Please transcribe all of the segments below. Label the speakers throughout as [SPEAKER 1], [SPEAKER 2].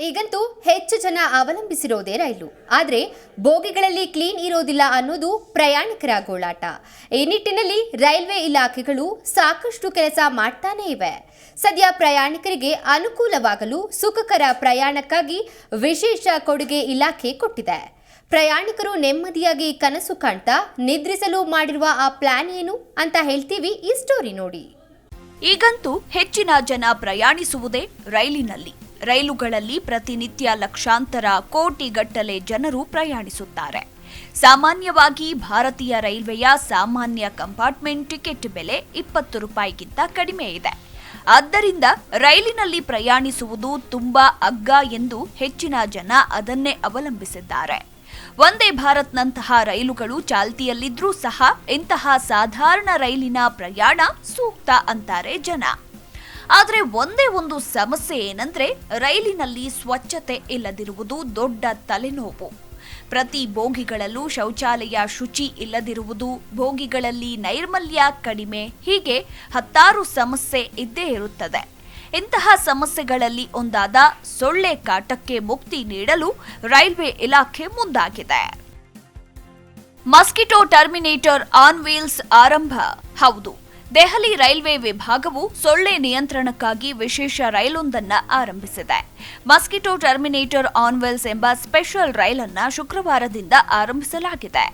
[SPEAKER 1] ಈಗಂತೂ ಹೆಚ್ಚು ಜನ ಅವಲಂಬಿಸಿರೋದೇ ರೈಲು. ಆದರೆ ಬೋಗಿಗಳಲ್ಲಿ ಕ್ಲೀನ್ ಇರೋದಿಲ್ಲ ಅನ್ನೋದು ಪ್ರಯಾಣಿಕರ ಗೋಳಾಟ. ಈ ನಿಟ್ಟಿನಲ್ಲಿ ರೈಲ್ವೆ ಇಲಾಖೆಗಳು ಸಾಕಷ್ಟು ಕೆಲಸ ಮಾಡ್ತಾನೇ ಇವೆ. ಸದ್ಯ ಪ್ರಯಾಣಿಕರಿಗೆ ಅನುಕೂಲವಾಗಲು ಸುಖಕರ ಪ್ರಯಾಣಕ್ಕಾಗಿ ವಿಶೇಷ ಕೊಡುಗೆ ಇಲಾಖೆ ಕೊಟ್ಟಿದೆ. ಪ್ರಯಾಣಿಕರು ನೆಮ್ಮದಿಯಾಗಿ ಕನಸು ಕಾಣ್ತಾ ನಿದ್ರಿಸಲು ಮಾಡಿರುವ ಆ ಪ್ಲಾನ್ ಏನು ಅಂತ ಹೇಳ್ತೀವಿ ಈ ಸ್ಟೋರಿ ನೋಡಿ.
[SPEAKER 2] ಈಗಂತೂ ಹೆಚ್ಚಿನ ಜನ ಪ್ರಯಾಣಿಸುವುದೇ ರೈಲಿನಲ್ಲಿ. ರೈಲುಗಳಲ್ಲಿ ಪ್ರತಿನಿತ್ಯ ಲಕ್ಷಾಂತರ ಕೋಟಿಗಟ್ಟಲೆ ಜನರು ಪ್ರಯಾಣಿಸುತ್ತಾರೆ. ಸಾಮಾನ್ಯವಾಗಿ ಭಾರತೀಯ ರೈಲ್ವೆಯ ಸಾಮಾನ್ಯ ಕಂಪಾರ್ಟ್ಮೆಂಟ್ ಟಿಕೆಟ್ ಬೆಲೆ ಇಪ್ಪತ್ತು ರೂಪಾಯಿಗಿಂತ ಕಡಿಮೆ ಇದೆ. ಆದ್ದರಿಂದ ರೈಲಿನಲ್ಲಿ ಪ್ರಯಾಣಿಸುವುದು ತುಂಬಾ ಅಗ್ಗ ಎಂದು ಹೆಚ್ಚಿನ ಜನ ಅದನ್ನೇ ಅವಲಂಬಿಸಿದ್ದಾರೆ. ವಂದೇ ಭಾರತ್ನಂತಹ ರೈಲುಗಳು ಚಾಲ್ತಿಯಲ್ಲಿದ್ರೂ ಸಹ ಇಂತಹ ಸಾಧಾರಣ ರೈಲಿನ ಪ್ರಯಾಣ ಸೂಕ್ತ ಅಂತಾರೆ ಜನ. ಆದರೆ ಒಂದೇ ಒಂದು ಸಮಸ್ಯೆ ಏನಂದ್ರೆ ರೈಲಿನಲ್ಲಿ ಸ್ವಚ್ಛತೆ ಇಲ್ಲದಿರುವುದು ದೊಡ್ಡ ತಲೆನೋವು. ಪ್ರತಿ ಬೋಗಿಗಳಲ್ಲೂ ಶೌಚಾಲಯ ಶುಚಿ ಇಲ್ಲದಿರುವುದು, ಬೋಗಿಗಳಲ್ಲಿ ನೈರ್ಮಲ್ಯ ಕಡಿಮೆ, ಹೀಗೆ ಹತ್ತಾರು ಸಮಸ್ಯೆ ಇದ್ದೇ ಇರುತ್ತದೆ. ಇಂತಹ ಸಮಸ್ಯೆಗಳಲ್ಲಿ ಒಂದಾದ ಸೊಳ್ಳೆ ಕಾಟಕ್ಕೆ ಮುಕ್ತಿ ನೀಡಲು ರೈಲ್ವೆ ಇಲಾಖೆ ಮುಂದಾಗಿದೆ. ಮಸ್ಕಿಟೋ ಟರ್ಮಿನೇಟರ್ ಆನ್ ವೀಲ್ಸ್ ಆರಂಭ. ಹೌದು ದೆಹಲಿ ರೈಲ್ವೆ ವಿಭಾಗವು ಸೊಳ್ಳೆ ನಿಯಂತ್ರಣಕ್ಕಾಗಿ ವಿಶೇಷ ರೈಲೊಂದನ್ನ ಆರಂಭಿಸಿದೆ. ಮಸ್ಕಿಟೋ ಟರ್ಮಿನೇಟರ್ ಆನ್ವೆಲ್ಸ್ ಎಂಬ ಸ್ಪೆಷಲ್ ರೈಲನ್ನ ಶುಕ್ರವಾರದಿಂದ ಆರಂಭಿಸಲಾಗಿದೆ.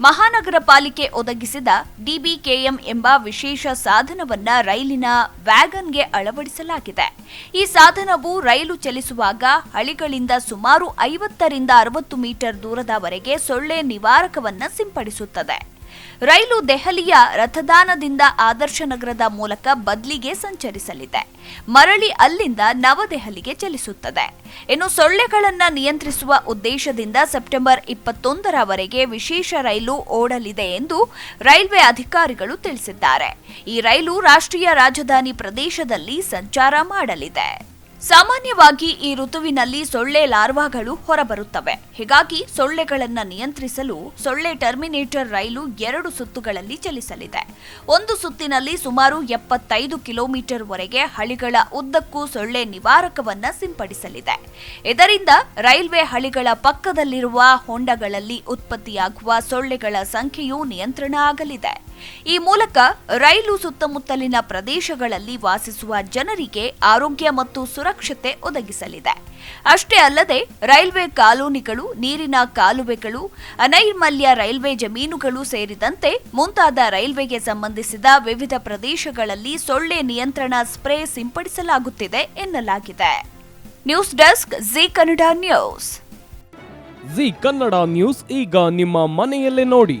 [SPEAKER 2] ಮಹಾನಗರ ಪಾಲಿಕೆ ಒದಗಿಸಿದ ಡಿಬಿಕೆಎಂ ಎಂಬ ವಿಶೇಷ ಸಾಧನವನ್ನ ರೈಲಿನ ವ್ಯಾಗನ್ಗೆ ಅಳವಡಿಸಲಾಗಿದೆ. ಈ ಸಾಧನವು ರೈಲು ಚಲಿಸುವಾಗ ಹಳಿಗಳಿಂದ ಸುಮಾರು ಐವತ್ತರಿಂದ ಅರವತ್ತು ಮೀಟರ್ ದೂರದವರೆಗೆ ಸೊಳ್ಳೆ ನಿವಾರಕವನ್ನ ಸಿಂಪಡಿಸುತ್ತದೆ. ರೈಲು ದೆಹಲಿಯ ರಥದಾನದಿಂದ ಆದರ್ಶ ನಗರದ ಮೂಲಕ ಬದ್ಲಿಗೆ ಸಂಚರಿಸಲಿದೆ. ಮರಳಿ ಅಲ್ಲಿಂದ ನವದೆಹಲಿಗೆ ಚಲಿಸುತ್ತದೆ. ಇನ್ನು ಸೊಳ್ಳೆಗಳನ್ನು ನಿಯಂತ್ರಿಸುವ ಉದ್ದೇಶದಿಂದ ಸೆಪ್ಟೆಂಬರ್ ಇಪ್ಪತ್ತೊಂದರವರೆಗೆ ವಿಶೇಷ ರೈಲು ಓಡಲಿದೆ ಎಂದು ರೈಲ್ವೆ ಅಧಿಕಾರಿಗಳು ತಿಳಿಸಿದ್ದಾರೆ. ಈ ರೈಲು ರಾಷ್ಟ್ರೀಯ ರಾಜಧಾನಿ ಪ್ರದೇಶದಲ್ಲಿ ಸಂಚಾರ ಮಾಡಲಿದೆ. ಸಾಮಾನ್ಯವಾಗಿ ಈ ಋತುವಿನಲ್ಲಿ ಸೊಳ್ಳೆ ಲಾರ್ವಾಗಳು ಹೊರಬರುತ್ತವೆ. ಹೀಗಾಗಿ ಸೊಳ್ಳೆಗಳನ್ನು ನಿಯಂತ್ರಿಸಲು ಸೊಳ್ಳೆ ಟರ್ಮಿನೇಟರ್ ರೈಲು ಎರಡು ಸುತ್ತುಗಳಲ್ಲಿ ಚಲಿಸಲಿದೆ. ಒಂದು ಸುತ್ತಿನಲ್ಲಿ ಸುಮಾರು ಎಪ್ಪತ್ತೈದು ಕಿಲೋಮೀಟರ್ ವರೆಗೆ ಹಳಿಗಳ ಉದ್ದಕ್ಕೂ ಸೊಳ್ಳೆ ನಿವಾರಕವನ್ನ ಸಿಂಪಡಿಸಲಿದೆ. ಇದರಿಂದ ರೈಲ್ವೆ ಹಳಿಗಳ ಪಕ್ಕದಲ್ಲಿರುವ ಹೊಂಡಗಳಲ್ಲಿ ಉತ್ಪತ್ತಿಯಾಗುವ ಸೊಳ್ಳೆಗಳ ಸಂಖ್ಯೆಯೂ ನಿಯಂತ್ರಣ ಆಗಲಿದೆ. ಈ ಮೂಲಕ ರೈಲು ಸುತ್ತಮುತ್ತಲಿನ ಪ್ರದೇಶಗಳಲ್ಲಿ ವಾಸಿಸುವ ಜನರಿಗೆ ಆರೋಗ್ಯ ಮತ್ತು ಸುರಕ್ಷತೆ ಒದಗಿಸಲಿದೆ. ಅಷ್ಟೇ ಅಲ್ಲದೆ ರೈಲ್ವೆ ಕಾಲೋನಿಗಳು, ನೀರಿನ ಕಾಲುವೆಗಳು, ಅನೈರ್ಮಲ್ಯ ರೈಲ್ವೆ ಜಮೀನುಗಳು ಸೇರಿದಂತೆ ಮುಂತಾದ ರೈಲ್ವೆಗೆ ಸಂಬಂಧಿಸಿದ ವಿವಿಧ ಪ್ರದೇಶಗಳಲ್ಲಿ ಸೊಳ್ಳೆ ನಿಯಂತ್ರಣ ಸ್ಪ್ರೇ ಸಿಂಪಡಿಸಲಾಗುತ್ತಿದೆ ಎನ್ನಲಾಗಿದೆ. News desk Zee Kannada news.
[SPEAKER 3] Zee Kannada news ಈಗ ನಿಮ್ಮ ಮನೆಯಲ್ಲೇ ನೋಡಿ.